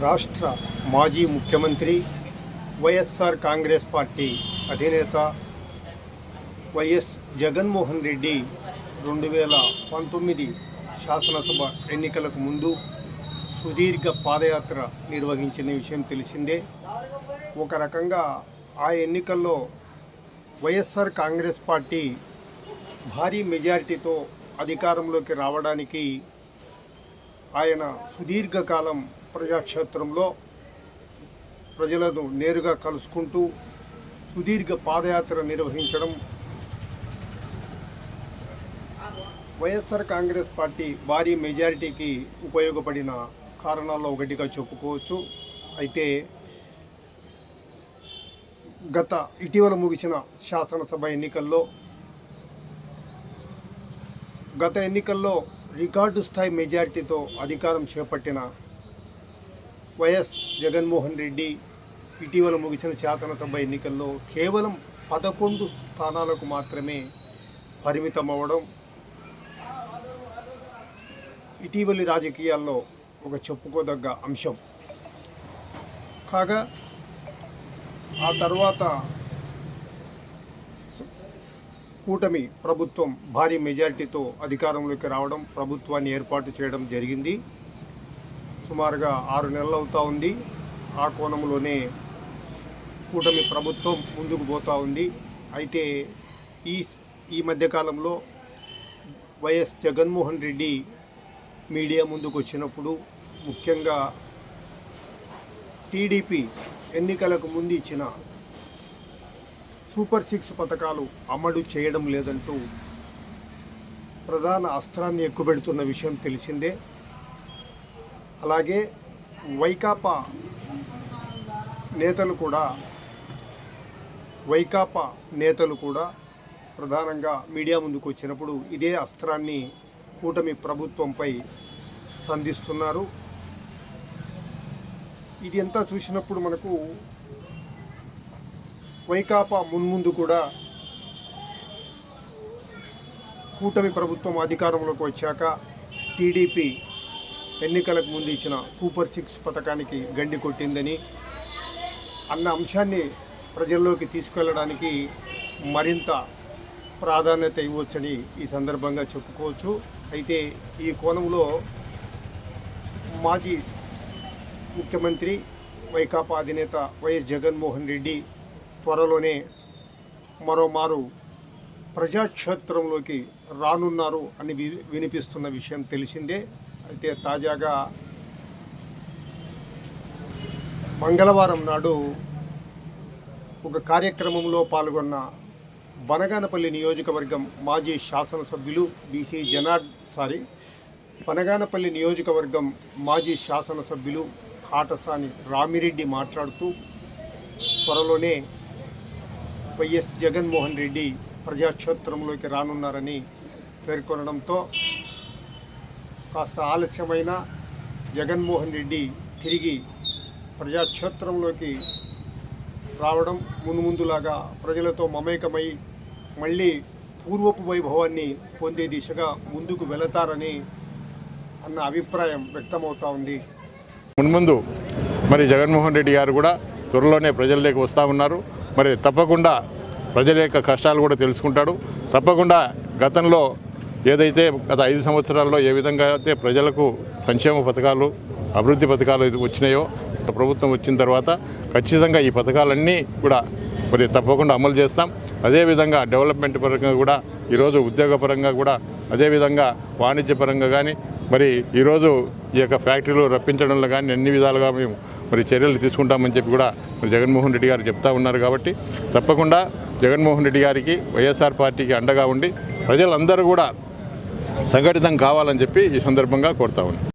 రాష్ట్ర మాజీ ముఖ్యమంత్రి వైఎస్ఆర్ కాంగ్రెస్ పార్టీ అధినేత వైఎస్ జగన్మోహన్ రెడ్డి రెండు వేల పంతొమ్మిది శాసనసభ ఎన్నికలకు ముందు సుదీర్ఘ పాదయాత్ర నిర్వహించిన విషయం తెలిసిందే. ఒక రకంగా ఆ ఎన్నికల్లో వైఎస్ఆర్ కాంగ్రెస్ పార్టీ భారీ మెజారిటీతో అధికారంలోకి రావడానికి ఆయన సుదీర్ఘకాలం ప్రజాక్షేత్రంలో ప్రజలను నేరుగా కలుసుకుంటూ సుదీర్ఘ పాదయాత్ర నిర్వహించడం. వైఎస్ఆర్ కాంగ్రెస్ పార్టీ భారీ మెజారిటీకి ఉపయోగపడిన కారణాల్లో ఒకటిగా చెప్పుకోవచ్చు. అయితే గత ఇటీవల ముగిసిన శాసనసభ ఎన్నికల్లో గత ఎన్నికల్లో రికార్డు స్థాయి మెజారిటీతో అధికారం చేపట్టిన వైఎస్ జగన్మోహన్ రెడ్డి ఇటీవల ముగిసిన శాసనసభ ఎన్నికల్లో కేవలం పదకొండు స్థానాలకు మాత్రమే పరిమితం అవ్వడం ఇటీవలి రాజకీయాల్లో ఒక చెప్పుకోదగ్గ అంశం. కాగా ఆ తర్వాత కూటమి ప్రభుత్వం భారీ మెజారిటీతో అధికారంలోకి రావడం ప్రభుత్వాన్ని ఏర్పాటు చేయడం జరిగింది. సుమారుగా ఆరు నెలలు అవుతా ఉంది. ఆ కోణంలోనే కూటమి ప్రభుత్వం ముందుకు పోతూ ఉంది. అయితే ఈ ఈ మధ్యకాలంలో వైఎస్ జగన్మోహన్ రెడ్డి మీడియా ముందుకు వచ్చినప్పుడు ముఖ్యంగా టీడీపీ ఎన్నికలకు ముందు ఇచ్చిన సూపర్ సిక్స్ పథకాలు అమలు చేయడం లేదంటూ ప్రధాన అస్త్రాన్ని ఎక్కుపెడుతున్న విషయం తెలిసిందే. అలాగే వైకాపా నేతలు కూడా వైకాపా నేతలు కూడా ప్రధానంగా మీడియా ముందుకు వచ్చినప్పుడు ఇదే అస్త్రాన్ని కూటమి ప్రభుత్వంపై సంధిస్తున్నారు. ఇది అంతా చూసినప్పుడు మనకు వైకాపా మున్ముందు కూడా కూటమి ప్రభుత్వం అధికారంలోకి వచ్చాక టీడీపీ ఎన్నికలకు ముందు ఇచ్చిన సూపర్ సిక్స్ పథకానికి గండి కొట్టిందని అన్న అంశాన్ని ప్రజల్లోకి తీసుకెళ్ళడానికి మరింత ప్రాధాన్యత ఇవ్వచ్చని ఈ సందర్భంగా చెప్పుకోవచ్చు. అయితే ఈ కోణంలో మాజీ ముఖ్యమంత్రి వైకాపా అధినేత వైఎస్ జగన్మోహన్ రెడ్డి త్వరలోనే మరోమారు ప్రజాక్షేత్రంలోకి రానున్నారు అని వినిపిస్తున్న విషయం తెలిసిందే. అయితే తాజాగా మంగళవారం నాడు ఒక కార్యక్రమంలో పాల్గొన్న బనగానపల్లి నియోజకవర్గం మాజీ శాసనసభ్యులు బీసీ జనార్ సారీ బనగానపల్లి నియోజకవర్గం మాజీ శాసనసభ్యులు కాటసాని రామిరెడ్డి మాట్లాడుతూ త్వరలోనే వైఎస్ జగన్మోహన్ రెడ్డి ప్రజాక్షేత్రంలోకి రానున్నారని పేర్కొనడంతో కాస్త ఆలస్యమైన జగన్మోహన్ రెడ్డి తిరిగి ప్రజాక్షేత్రంలోకి రావడం మున్ముందులాగా ప్రజలతో మమేకమై మళ్ళీ పూర్వపు వైభవాన్ని పొందే దిశగా ముందుకు వెళతారని అన్న అభిప్రాయం వ్యక్తమవుతా ఉంది. మున్ముందు మరి జగన్మోహన్ రెడ్డి గారు కూడా త్వరలోనే ప్రజల్లోకి వస్తూ ఉన్నారు. మరి తప్పకుండా ప్రజల యొక్క కష్టాలు కూడా తెలుసుకుంటాడు. తప్పకుండా గతంలో ఏదైతే గత ఐదు సంవత్సరాల్లో ఏ విధంగా అయితే ప్రజలకు సంక్షేమ పథకాలు అభివృద్ధి పథకాలు వచ్చినాయో ప్రభుత్వం వచ్చిన తర్వాత ఖచ్చితంగా ఈ పథకాలన్నీ కూడా మరి తప్పకుండా అమలు చేస్తాం. అదేవిధంగా డెవలప్మెంట్ పరంగా కూడా ఈరోజు ఉద్యోగపరంగా కూడా అదేవిధంగా వాణిజ్యపరంగా కానీ మరి ఈరోజు ఈ యొక్క ఫ్యాక్టరీలు రప్పించడంలో కానీ అన్ని విధాలుగా మేము మరి చర్యలు తీసుకుంటామని చెప్పి కూడా మరి జగన్మోహన్ రెడ్డి గారు చెప్తా ఉన్నారు కాబట్టి తప్పకుండా జగన్మోహన్ రెడ్డి గారికి వైఎస్ఆర్ పార్టీకి అండగా ఉండి ప్రజలందరూ కూడా సంఘటితం కావాలని చెప్పి ఈ సందర్భంగా కోరుతా ఉన్నాను